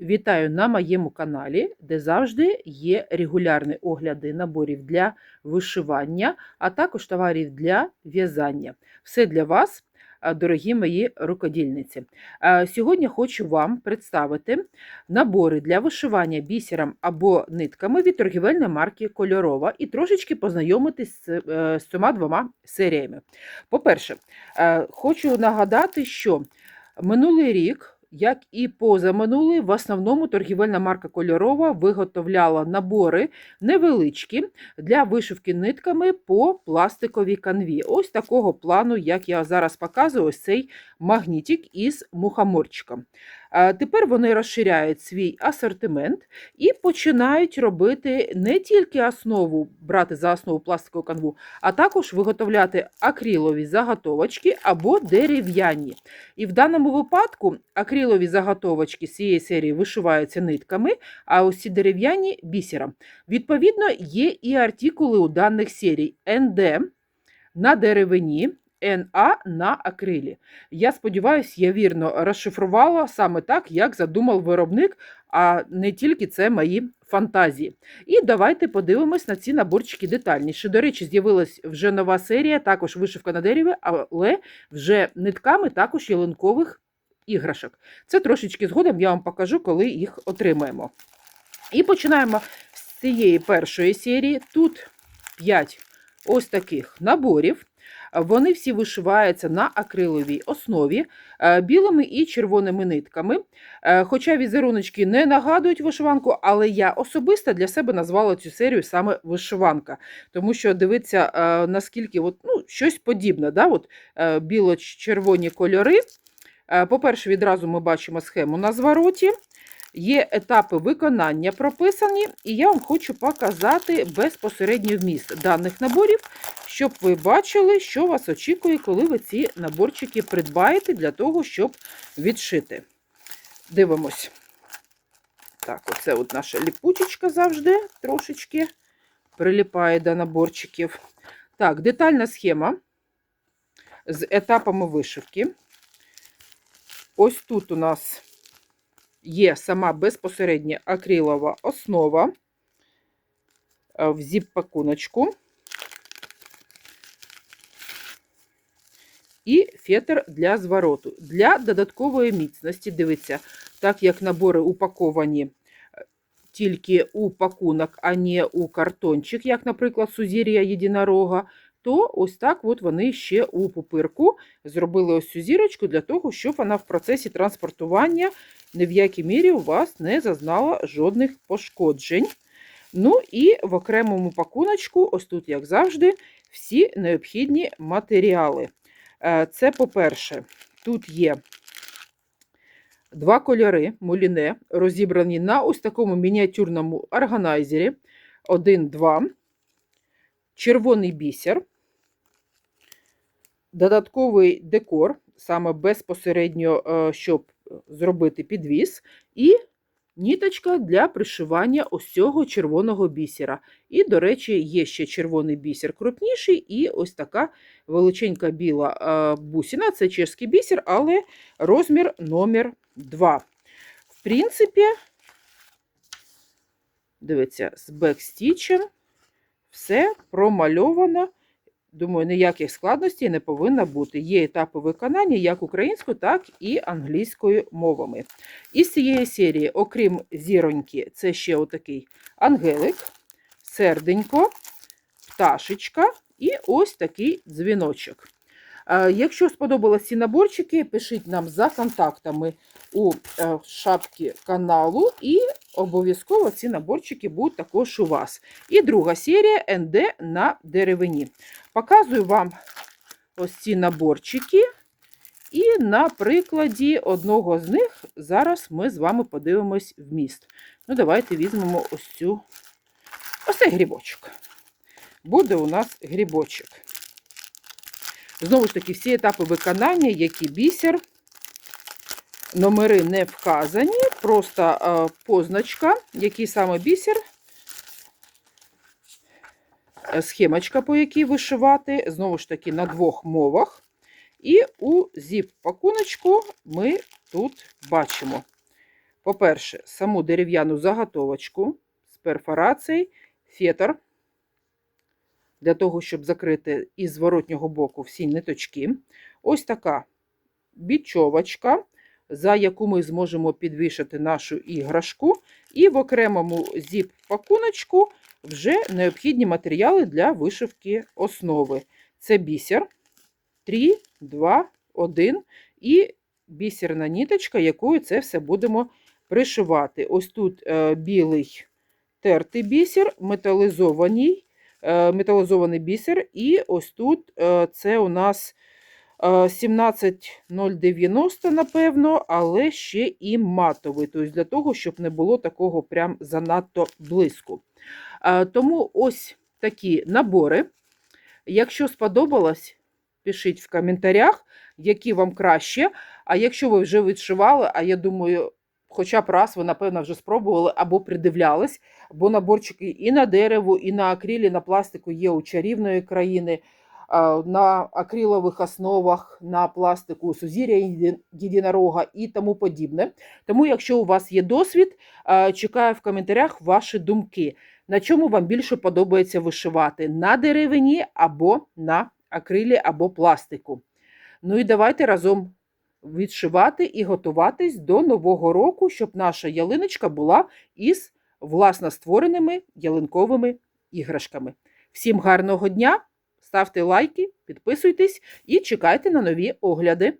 Вітаю на моєму каналі, де завжди є регулярні огляди наборів для вишивання, а також товарів для в'язання. Все для вас, дорогі мої рукодільниці. Сьогодні хочу вам представити набори для вишивання бісером або нитками від торгівельної марки Кольорова і трошечки познайомитись з, е, цими двома серіями. По-перше, е, хочу нагадати, що минулий рік. Як і позаминулий, в основному торгівельна марка Кольорова виготовляла набори невеличкі для вишивки нитками по пластиковій канві. Ось такого плану, як я зараз показую, ось цей магнітик із мухоморчиком. Тепер вони розширяють свій асортимент і починають робити не тільки основу, брати за основу пластикову канву, а також виготовляти акрилові заготовочки або дерев'яні. І в даному випадку акрилові заготовочки з цієї серії вишиваються нитками, а ось ці дерев'яні бісером. Відповідно, є і артикули у даних серій НД на деревині. НА на акрилі. Я сподіваюся, я вірно розшифрувала саме так, як задумав виробник, а не тільки це мої фантазії. І давайте подивимось на ці наборчики детальніше. До речі, з'явилась вже нова серія, також вишивка на дереві, але вже нитками також ялинкових іграшок. Це трошечки згодом я вам покажу, коли їх отримаємо. І починаємо з цієї першої серії. Тут 5 ось таких наборів. Вони всі вишиваються на акриловій основі е, білими і червоними нитками. Е, Хоча візеруночки не нагадують вишиванку, але я особисто для себе назвала цю серію саме вишиванка, тому що дивиться, е, наскільки от, ну, щось подібне. Да? От, Біло-червоні кольори. По-перше, відразу ми бачимо схему на звороті. Є етапи виконання прописані, і я вам хочу показати безпосередньо вміст даних наборів, щоб ви бачили, що вас очікує, коли ви ці наборчики придбаєте для того, щоб відшити. Дивимось. Так, оце от наша ліпучечка завжди трошечки приліпає до наборчиків. Так, детальна схема з етапами вишивки. Ось тут у нас є сама безпосередня акрилова основа е, в зіп-пакуночку. І фетр для звороту. Для додаткової міцності, дивіться, так як набори упаковані е, тільки у пакунок, а не у картончик, як, наприклад, сузір'я єдинорога, то ось так от вони ще у пупирку зробили ось цю зірочку для того, щоб вона в процесі транспортування ні в якій мірі у вас не зазнала жодних пошкоджень. Ну і в окремому пакуночку, ось тут, як завжди, всі необхідні матеріали. Е, Це, по-перше, тут є два кольори муліне, розібрані на ось такому мініатюрному органайзері. Один, два, червоний бісер, додатковий декор, саме безпосередньо, е, щоб зробити підвіз, і ніточка для пришивання ось цього червоного бісера. І, до речі, є ще червоний бісер крупніший, і ось така величенька біла е, бусина. Це чешський бісер, але розмір номер 2. В принципі, дивіться, з бекстічем все промальовано. Думаю, ніяких складностей не повинно бути. Є етапи виконання як українською, так і англійською мовами. Із цієї серії, окрім зіроньки, це ще отакий ангелик, серденько, пташечка і ось такий дзвіночок. Е, Якщо сподобались ці наборчики, пишіть нам за контактами у е, шапці каналу, і обов'язково ці наборчики будуть також у вас. І друга серія НД на деревині. Показую вам ось ці наборчики. І на прикладі одного з них зараз ми з вами подивимось вміст. Ну, давайте візьмемо ось цю ось цей грибочок. Буде у нас грибочок. Знову ж таки, всі етапи виконання, які бісер, номери не вказані, просто е, позначка, який саме бісер, е, схемочка, по якій вишивати, знову ж таки, на двох мовах. І у зіп-пакуночку ми тут бачимо по-перше, саму дерев'яну заготовочку з перфорацією, фетр, для того, щоб закрити із зворотнього боку всі ниточки. Ось така бічовочка, за яку ми зможемо підвішати нашу іграшку. І в окремому зіп-пакуночку вже необхідні матеріали для вишивки основи. Це бісер 3, 2, 1 і бісерна ніточка, якою це все будемо пришивати. Ось тут е, білий тертий бісер, металізований, е, металізований бісер, і ось тут е, це у нас 17090, напевно, але ще і матовий. Тобто для того, щоб не було такого прям занадто близько. Е, Тому ось такі набори. Якщо сподобалось, пишіть в коментарях, які вам краще. А якщо ви вже відшивали, а я думаю, хоча б раз ви, напевно, вже спробували або придивлялись, бо наборчики і на дерево, і на акрилі, на пластику є у чарівної країни, на акрилових основах, на пластику сузір'я єдинорога і тому подібне. Тому, якщо у вас є досвід, чекаю в коментарях ваші думки. На чому вам більше подобається вишивати? На деревині або на акрилі або пластику. Ну і давайте разом відшивати і готуватись до Нового року, щоб наша ялиночка була із власно створеними ялинковими іграшками. Всім гарного дня! Ставте лайки, підписуйтесь і чекайте на нові огляди.